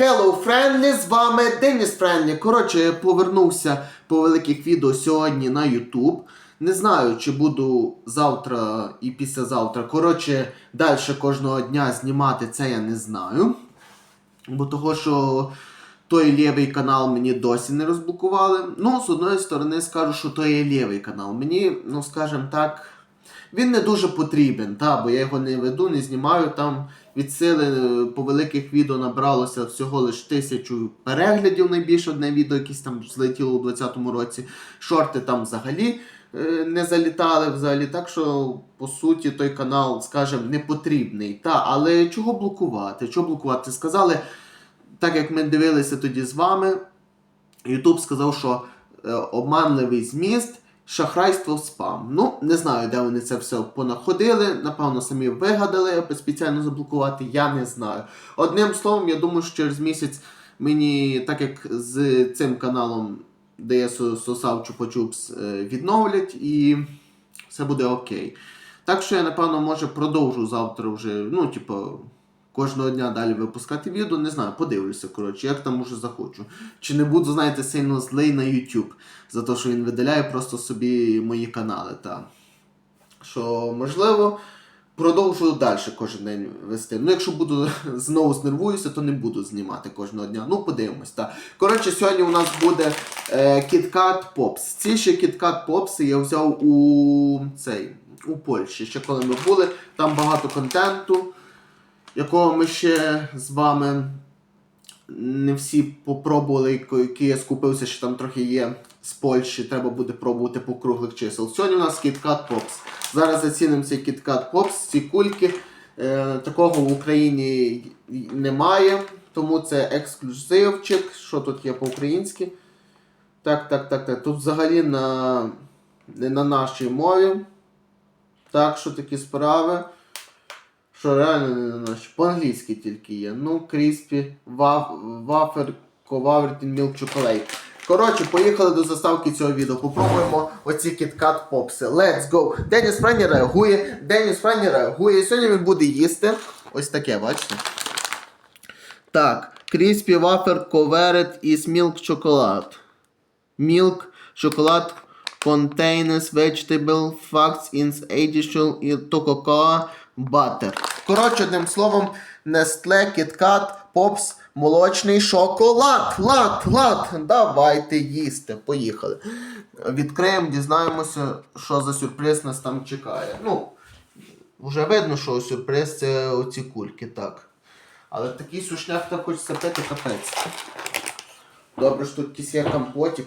Hello, Friendly, з вами Деніс Френлі. Коротше, я повернувся по великих відео сьогодні на YouTube. Не знаю, чи буду завтра і післязавтра. Коротше, далі кожного дня знімати це я не знаю. Бо того, що той лівий канал мені досі не розблокували. Ну, з одної сторони, скажу, що той є лівий канал. Мені, ну скажімо так, він не дуже потрібен, та, бо я його не веду, не знімаю. Там від сили е, по великих відео набралося всього лише тисячу переглядів найбільше одне відео, якесь там злетіло у 2020 році. Шорти там взагалі е, не залітали взагалі. Так що, по суті, той канал, скажімо, не потрібний. Та, але чого блокувати? Чого блокувати? Сказали, так як ми дивилися тоді з вами, Ютуб сказав, що е, обманливий зміст, шахрайство, спам. Ну, не знаю, де вони це все понаходили. Напевно, самі вигадали, аби спеціально заблокувати, я не знаю. Одним словом, я думаю, що через місяць мені, так як з цим каналом, де я со- сосав чупа-чупс, е, відновлять і все буде окей. Так що я, напевно, може продовжу завтра вже, ну, типу, кожного дня далі випускати відео. Не знаю, подивлюся, коротше, як там уже захочу. Чи не буду, знаєте, сильно злий на YouTube за те, що він видаляє просто собі мої канали. Та. Що, можливо, продовжу далі кожен день вести. Ну, якщо буду знову знервуюся, то не буду знімати кожного дня. Ну, подивимось. Та. Коротше, сьогодні у нас буде е, KitKat Pops. Ці ще KitKat Pops я взяв у цей. У Польщі, ще коли ми були, там багато контенту, якого ми ще з вами не всі попробували, які я скупився, що там трохи є з Польщі, треба буде пробувати по круглих чисел. Сьогодні у нас KitKat Pops. Зараз зацінимо цей KitKat Pops, ці кульки. Е, такого в Україні немає, тому це ексклюзивчик. Що тут є по-українськи? Так, так, так, так. Тут взагалі на, на нашій мові. Так, що такі справи. Що реально не на наші. По-англійськи тільки є. Ну, кріспі, вафер, ковавертін, мілк чоколейт. Коротше, поїхали до заставки цього відео. Попробуємо оці кіткат попси. Let's go! Деніс Френі реагує. Деніс Френі реагує. Сьогодні він буде їсти. Ось таке, бачите? Так, кріспі вафер коверет із мілк чоколад. Milk, chocolate contains vegetable facts in addition to cocoa butter. Коротше, одним словом, Nestle, KitKat, Pops, молочний шоколад. Лад, лад. Давайте їсти. Поїхали. Відкриємо, дізнаємося, що за сюрприз нас там чекає. Ну, вже видно, що сюрприз це оці кульки, так. Але такий сушняк так хочеться пити капець. Добре, що тут якийсь є компотик.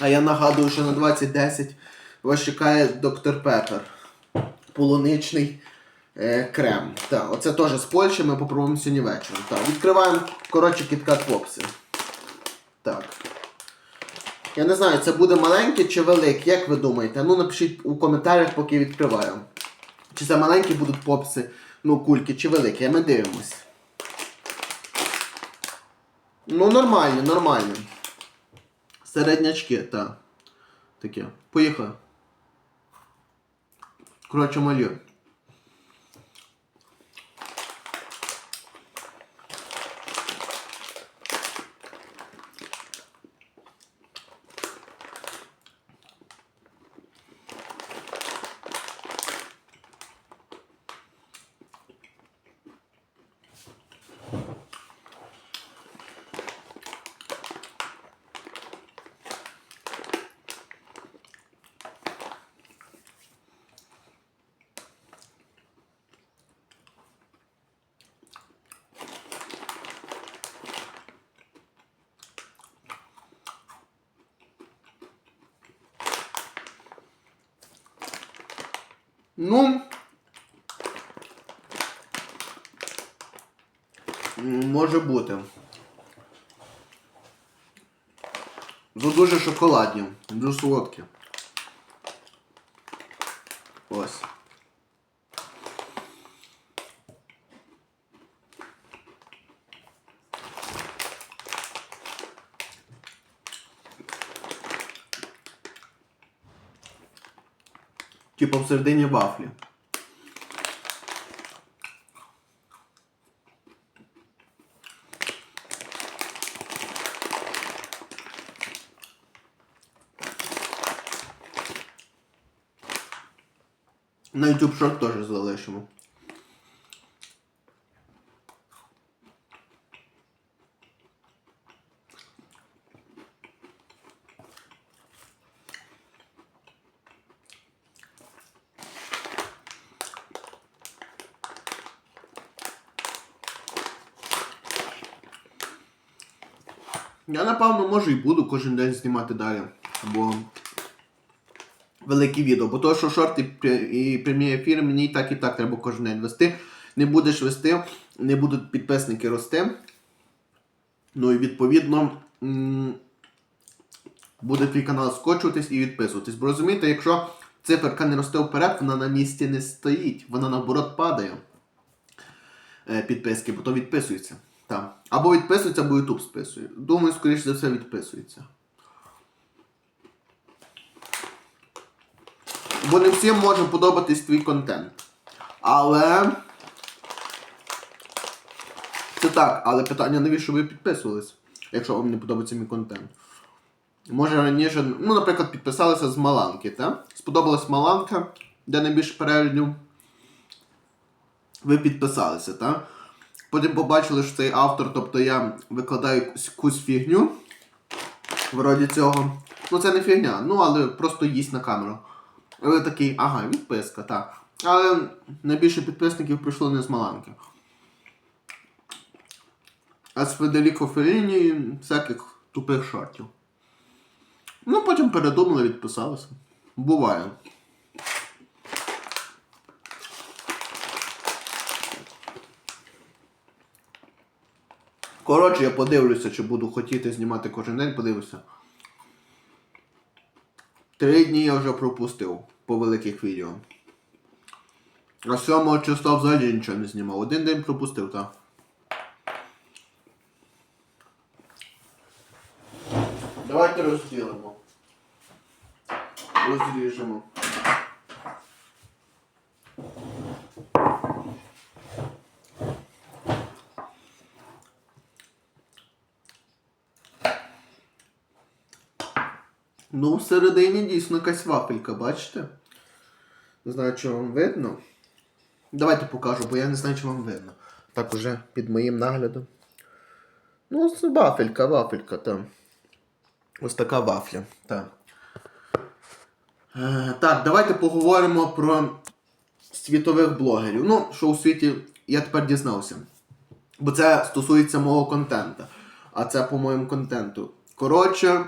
А я нагадую, що на 2010 вас чекає доктор Пепер. Полуничний е, крем. Так, оце теж з Польщі, ми попробуємо сьогодні вечором. Так, відкриваємо, коротше, кіткат попси. Так. Я не знаю, це буде маленьке чи велике, як ви думаєте? Ну напишіть у коментарях, поки відкриваю. Чи це маленькі будуть попси, ну, кульки, чи великі, ми дивимось. Ну, нормально, нормально. Середнячки, так. Таке. Поїхали. Коротше, малюю. Ну. Може бути. Ну дуже шоколадні, дуже солодкі. Ось. Типа всередині вафлі. На YouTube Short теж залишимо. Я напевно може і буду кожен день знімати далі. Бо великі відео. Бо то, що шорти і пря- і прямі ефіри мені так і так треба кожен день вести. Не будеш вести, не будуть підписники рости. Ну і відповідно буде твій канал скочуватись і відписуватись. Бо розумієте, якщо циферка не росте вперед, вона на місці не стоїть, вона наоборот падає. Е, підписки, бо то відписується. Там. Або відписується, або YouTube списує. Думаю, скоріше за все відписується. Бо не всім може подобатись твій контент. Але. Це так, але питання, навіщо ви підписувались, якщо вам не подобається мій контент. Може раніше, ну, наприклад, підписалися з Маланки, так? Сподобалась Маланка, де найбільше переглядів. Ви підписалися, так? Потім побачили, що цей автор, тобто я викладаю якусь, фігню. Вроді цього. Ну це не фігня, ну але просто їсть на камеру. Ви такий, ага, відписка, так. Але найбільше підписників прийшло не з Маланки. А з Федеріко Феліні всяких тупих шортів. Ну, потім передумали, відписалися. Буває. Коротше, я подивлюся, чи буду хотіти знімати кожен день, подивлюся. Три дні я вже пропустив по великих відео. А 7 числа взагалі нічого не знімав. Один день пропустив, так. Давайте розділимо. Розріжемо. Ну, всередині дійсно якась вафелька, бачите? Не знаю, чи вам видно. Давайте покажу, бо я не знаю, чи вам видно. Так уже під моїм наглядом. Ну, це вафелька, вафелька, там. Ось така вафля. Так. Е, так, давайте поговоримо про світових блогерів. Ну, що у світі я тепер дізнався. Бо це стосується мого контенту. А це по моєму контенту. Коротше,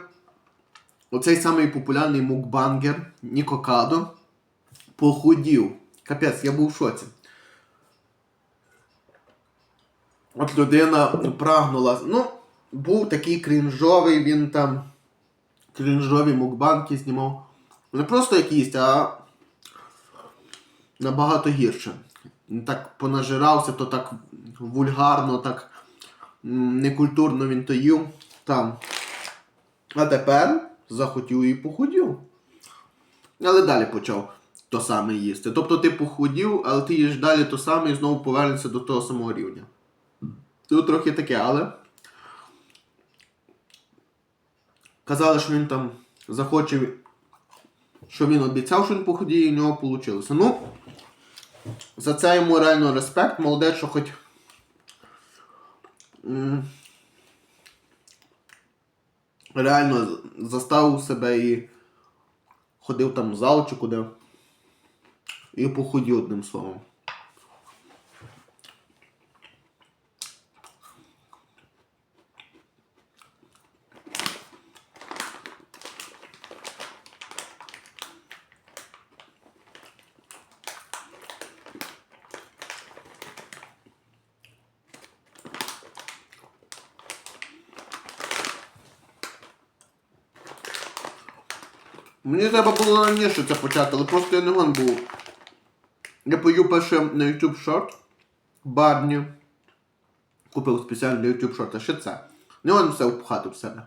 оцей самий популярний мукбангер Ніко Кадо похудів. Капець, я був в шоці. От людина прагнула. Ну, був такий крінжовий, він там крінжові мукбанки знімав. Не просто якісь, а набагато гірше. Він так понажирався, то так вульгарно, так некультурно він то їв. Там. А тепер захотів і похудів. Але далі почав то саме їсти. Тобто ти похудів, але ти їш далі то саме і знову повернешся до того самого рівня. Тут трохи таке, але. Казали, що він там захоче, що він обіцяв, що він похудіє, і в нього вийшло. Ну, за це йому реально респект, молодець, що хоч. Реально заставив себе і ходив там в зал чи куди. І похудів одним словом. Мені треба було раніше це почати, але просто я не гон був. Я пою перше на YouTube шорт. Барні. Купив спеціально для YouTube Short, а ще це. Не он все впхати в себе.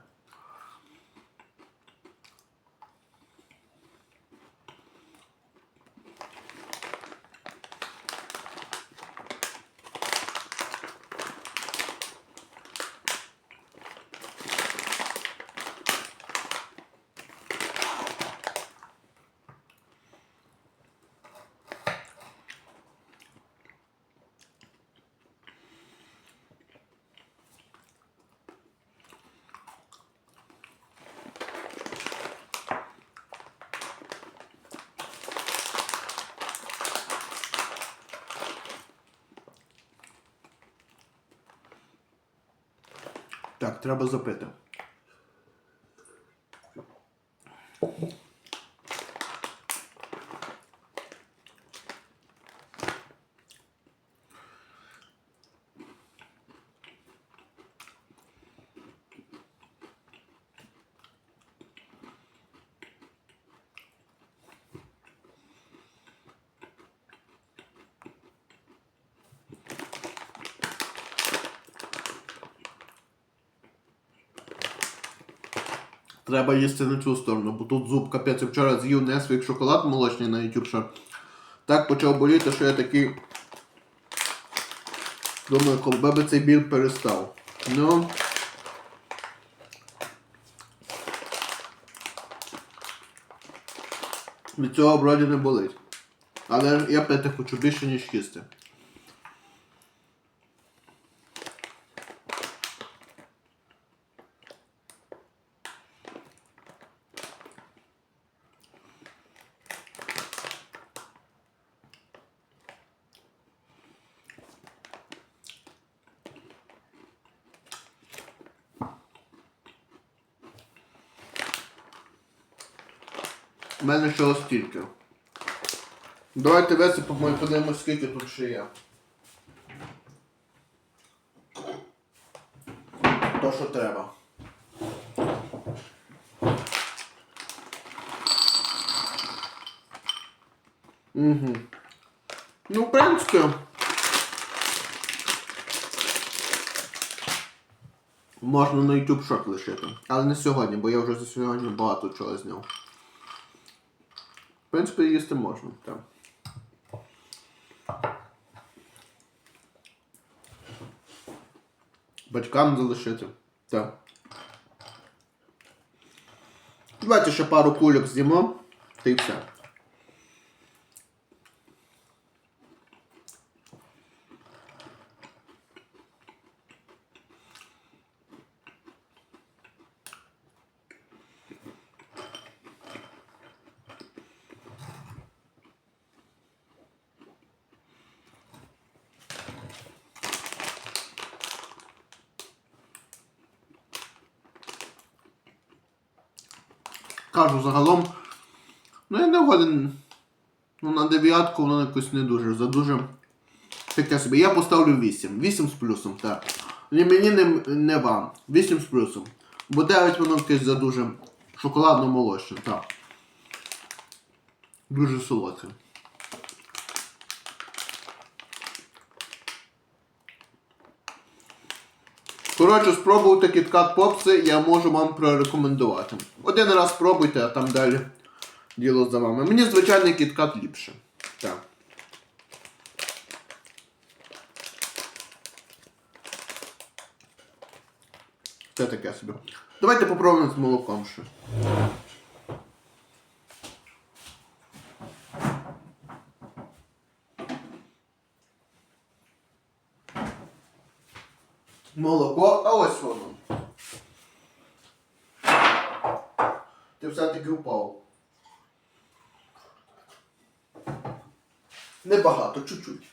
Треба запити. Треба їсти на цю сторону, бо тут зуб капець вчора з'їв Несвік шоколад молочний на YouTube. Так почав боліти, що я такий. Думаю, коли би цей біль перестав. Ну. Від цього вроді не болить. Але я пити хочу більше, ніж їсти. У мене ще ось стільки. Давайте висипемо і подивимось, скільки тут ще є. То, що треба. Угу. Ну, в принципі. Можна на YouTube шок лишити. Але не сьогодні, бо я вже за сьогодні багато чого зняв. Принципі, їсти можна, так. Батькам залишити. Так. Давайте ще пару кульок з'їмо, та й все. Не. Ну на дев'ятку воно якось не дуже. За дуже. Таке собі. Я поставлю 8. 8 з плюсом, так. Ні мені, не, не вам. 8 з плюсом. Бо 9 воно якесь за дуже шоколадно-молочне, так. Дуже солодке. Коротше, спробуйте кіткат попси, я можу вам прорекомендувати. Один раз спробуйте, а там далі діло за вами. Мені звичайний кіткат ліпше. Так. Це таке собі. Давайте попробуємо з молоком ще. Молоко, а ось воно. Ти все-таки впав. Небагато, чуть-чуть.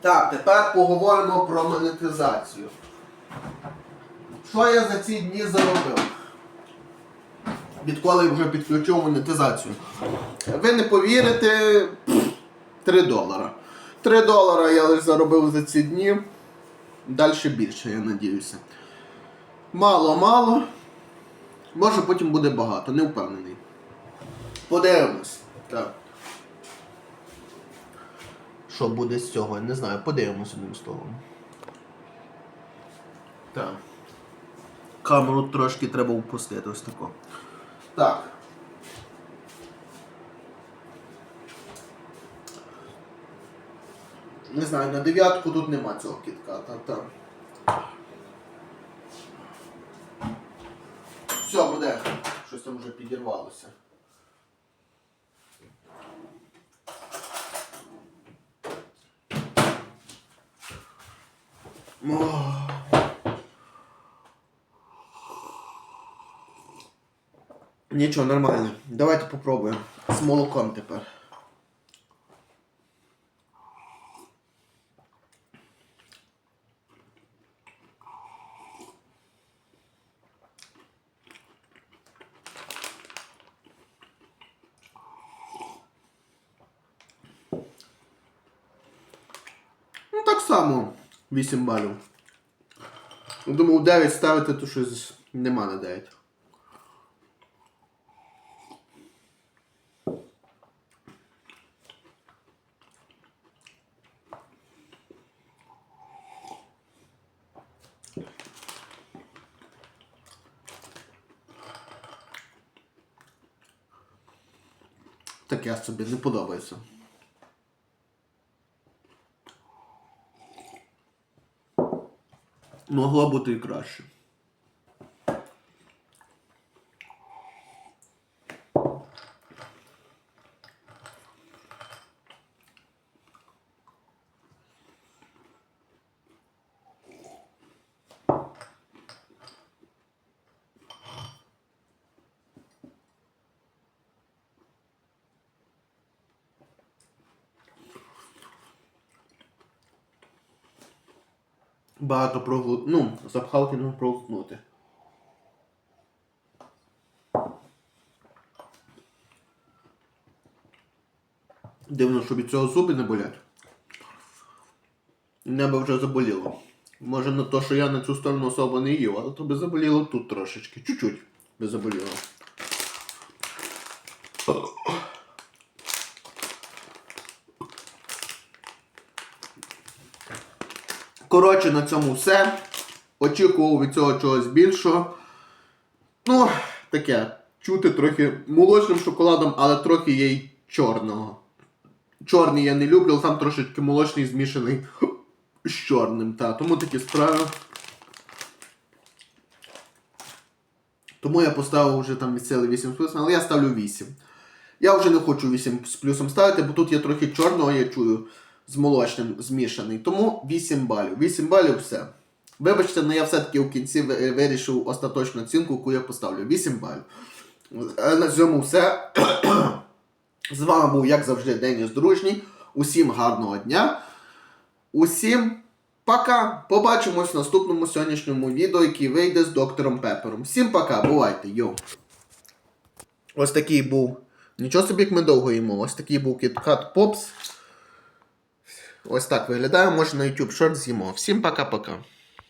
Так, тепер поговоримо про монетизацію. Що я за ці дні заробив? Відколи вже підключив монетизацію. Ви не повірите, 3 долара. 3 долара я лише заробив за ці дні. Далі більше, я надіюся. Мало-мало. Може потім буде багато, не впевнений. Подивимось. Так. Що буде з цього? Не знаю, подивимось одним словом. Так. Камеру трошки треба впустити ось тако. Так. Не знаю, на дев'ятку тут нема цього кітката. Так. Все, буде. Щось там вже підірвалося. Нічого, нормально. Давайте попробуємо. З молоком тепер. так само 8 балів. Думав 9 ставити, то щось нема на 9. Таке собі не подобається. Могло бути і краще. Багато проглу... Ну, запхалки не проглотнути. Дивно, що від цього зуби не болять. Небо вже заболіло. Може на те, що я на цю сторону особо не їв, але то би заболіло тут трошечки. Чуть-чуть би заболіло. Коротше, на цьому все. Очікував від цього чогось більшого. Ну, таке. Чути трохи молочним шоколадом, але трохи є й чорного. Чорний я не люблю, але там трошечки молочний змішаний з чорним. Та. Тому такі справи. Тому я поставив вже там місцевий 8 з плюсом, але я ставлю 8. Я вже не хочу 8 з плюсом ставити, бо тут є трохи чорного, я чую, з молочним змішаний. Тому 8 балів. 8 балів все. Вибачте, але я все-таки в кінці вирішив остаточну оцінку, яку я поставлю. 8 балів. Е, На цьому все. З вами був, як завжди, Деніс Дружній. Усім гарного дня. Усім пока. Побачимось в наступному сьогоднішньому відео, який вийде з доктором Пепером. Всім пока, бувайте, йоу. Ось такий був. Нічого собі, як ми довго їмо. Ось такий був KitKat Pops. Ось так виглядає. Може на YouTube Shorts з'їмо. Всім пока-пока.